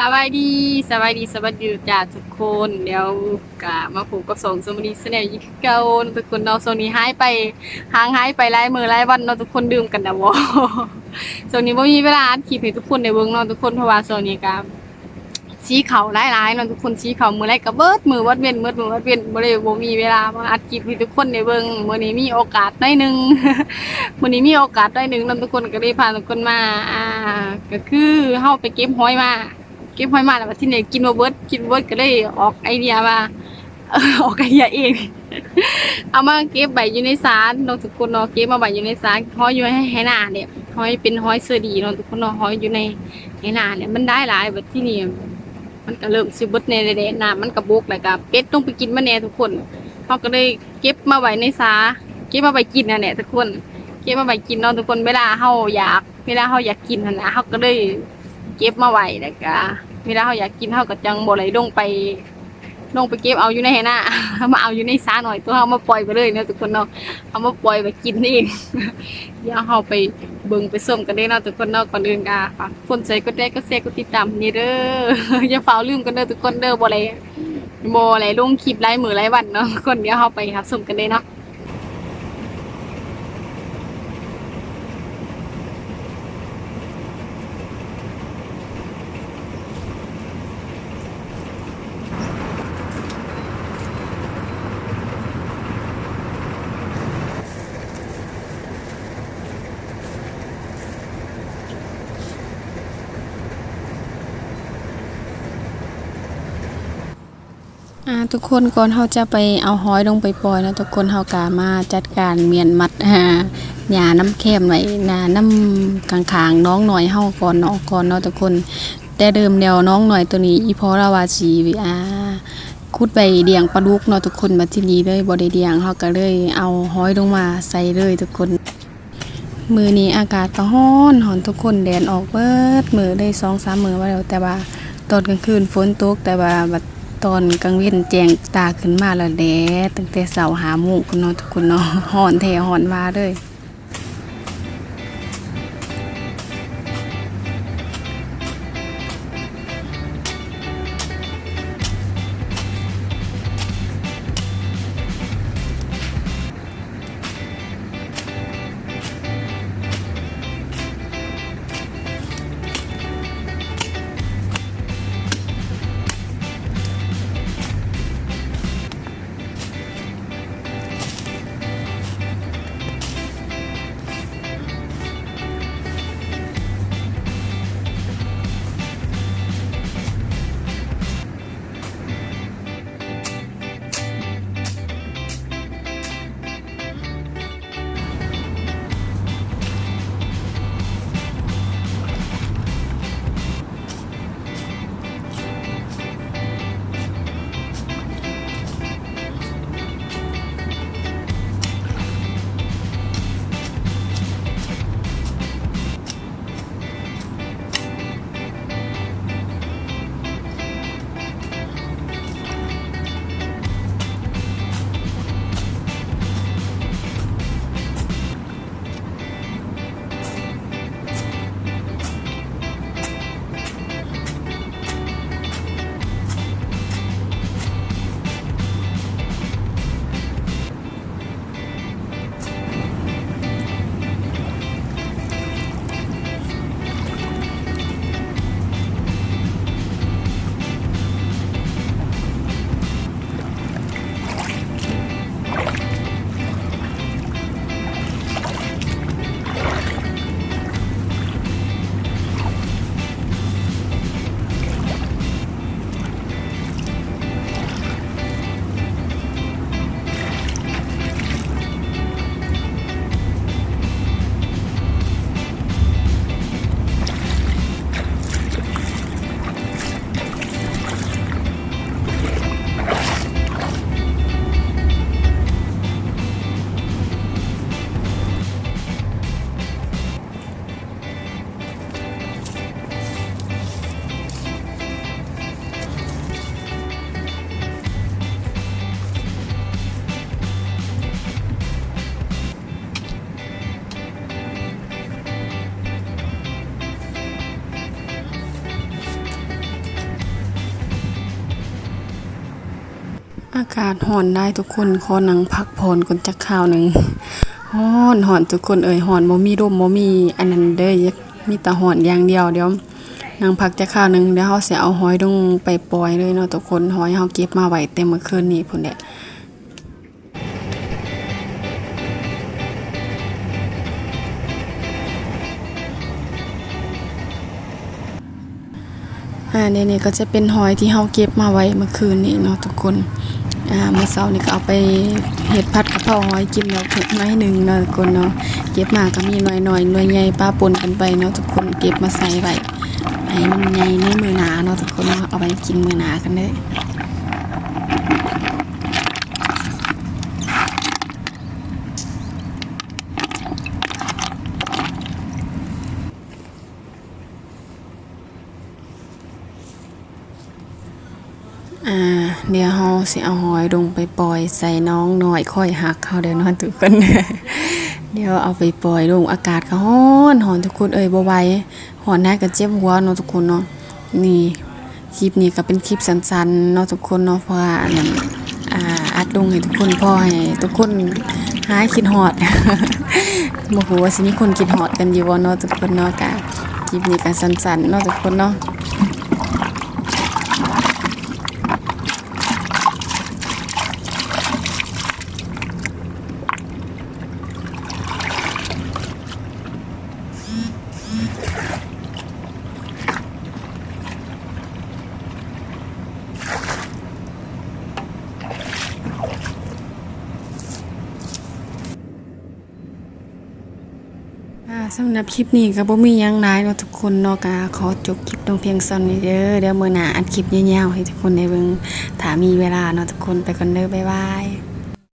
สบายดีสบายดีสวัสดีจ้าทุกคนเดี๋ยวกะมาผูกกับสองสมดีเสนอยิเก่าทุกคนเนาะโซนี้หายไปห่างหายไปหลายมือหลายวันเนาะทุกคนดื่มกันนะวะโซนนี้บ่มีเวลาอัดคลิปให้ทุกคนได้เบิ่งเนาะทุกคนเพราะว่าโซนี้ก็ชี้เขาหลายๆเนาะทุกคนชี้เขามือไรก็เบิดมือวัดเว้นเบิดมือวัดเว้นบ่ได้บ่มีเวลามาอัดคลิปให้ทุกคนได้เบิ่งมื้อนี้มีโอกาสหน่อยหนึงมื้อนี้มีโอกาสหน่อยหนึงเนาะทุกคนก็เลยพาทุกคนมาอ่าก็คือเฮาไปเก็บห้อยมา เก็บหอยมาแล้วบัดที่นี่กินบ่เบิร์ดกินบ่เบิร์ดก็เลยออกไอเดียว่าออกไอเดียเอง เอามาเก็บใบอยู่ในสารเนาะทุกคนเนาะเก็บมาใบอยู่ในสารห้อยอยู่ให้ให้หน้าเนี่ยห้อยเป็นห้อยเสื้อดีเนาะทุกคนเนาะห้อยอยู่ในให้หน้าเนี่ยมันได้หลายบัดที่นี่มันก็เริ่มสิเบิดในแดดน้ำมันก็บกแล้วก็เป็ดต้องไปกินมันแน่ทุกคนเขาก็เลยเก็บมาไว้ในสาเก็บมาไว้กินนะเนี่ยทุกคน เก็บมาไว้กินเนาะทุกคนเวลาเฮาอยากเวลาเฮาอยากกินนะเฮาก็เลย เก็บมาไว้แล้วก็เวลาเขาอยากกินเขาก็จังบ่ไหลลงไปลงไปเก็บเอาอยู่ในหนาเอามาเอาอยู่ในสาหน่อยตัวเขามาปล่อยไปเลยเนาะทุกคนเนาะเอามาปล่อยไปกินเองเดี๋ยวเขาไปเบิ่งไปส้มกันได้เนาะทุกคนเนาะก่อนอื่นก็ฝากคนใจก็ได้ก็แชร์ก็ติดตามนี่เด้ออย่าเฝ้าลืมกันเด้อทุกคนเด้อบ่ไหลบ่ไหลลงคลิปหลายมื้อหลายวันเนาะคนเดี๋ยวเขาไปครับชมกันได้เนาะ อ่าทุกคนก่อนเขาจะไปเอาหอยลงไปปล่อยนะทุกคนเขากามาจัดการเมียนมัดอ่าหญ้าน้ำแคมไว้นาน้ำกลางๆน้องหน่อยเฮาก่อนเนาะก่อนเนาะทุกคน แต่เดิมเดียวน้องหน่อยตัวนี้อีพอละวาสีอ่าคุดไปเดียงปลาดุกเนาะทุกคนบัดทีนี้เลยบ่ได้เดียงเฮาก็เลยเอาหอยลงมาใส่เลยทุกคน มือนี้อากาศก็ร้อนหอนทุกคนแดดออกเบิดมือได้2-3มื้อว่าแล้วแต่ว่าตอนกลางคืนฝนตกแต่ว่าบัด ตอนกลางเว้นแจงตาขึ้นมาแล้วแดดตั้งแต่เสาหาหมงคุณเนาะทุกคนเนาะหอนแท้หอนว่าเลย อากาศห่อนได้ทุกคนขอหนังพักผ่อนก่อนจักข้าวหนึ่งฮ้อนห่อนทุกคนเอ่ยห่อนบ่มีร่มบ่มีอันนั้นเด้อมีแต่ห่อนอย่างเดียวเดี๋ยวนั่งพักจักข้าวหนึ่งเดี๋ยวเฮาเสิเอาหอยลงไปปล่อยเลยเนาะทุกคนหอยเฮาเก็บมาไว้แต่เมื่อคืนนี้พุ่นแหละอ่านี่นี่ก็จะเป็นหอยที่เฮาเก็บมาไว้เมื่อคืนนี้เนาะทุกคน เมื่อเช้านี่ก็เอาไปเห็ดผัดกะเพราหอยกินแล้วเนาะนไม้หนึงเนาะทุกคนเนาะเก็บมาก็มีหน่อยหน่อยหน่วยใหญ่ป้าปนกันไปเนาะทุกคนเก็บมาใส่ไว้ให้มันใหญ่ในมือหนาเนาะทุกคนเนาะเอาไปกินมือหนากันเด้ อ่าเดี๋ยวเฮาสิเอาหอยลงไปปล่อยใส่น้องหน่อยค่อยหักเขาเดี๋ยวนอนทุกคนเดี๋ยวเอาไปปล่อยลงอากาศก็ร้อนร้อนทุกคนเอ้ยบ่ไหวร้อนแน่ก็เจ็บหัวเนาะทุกคนเนาะนี่คลิปนี้ก็เป็นคลิปสั้นๆเนาะทุกคนเนาะเพราะว่าอันนั้นอ่าอัดลงให้ทุกคนพ่อให้ทุกคนหายคิดฮอดบ่ฮู้ว่าสิมีคนคิดฮอดกันอยู่บ่เนาะทุกคนเนาะก็คลิปนี้ก็สั้นๆเนาะทุกคนเนาะ สำหรับคลิปนี้ก็บ่มียังหลายเนาะทุกคนเนาะก็ขอจบคลิปลงเพียงเท่านี้เด้อเดี๋ยวมื้อหน้าอัดคลิปยาวๆให้ทุกคนได้เบิ่งถ้ามีเวลาเนาะทุกคนไปกันเด้อบ๊ายบาย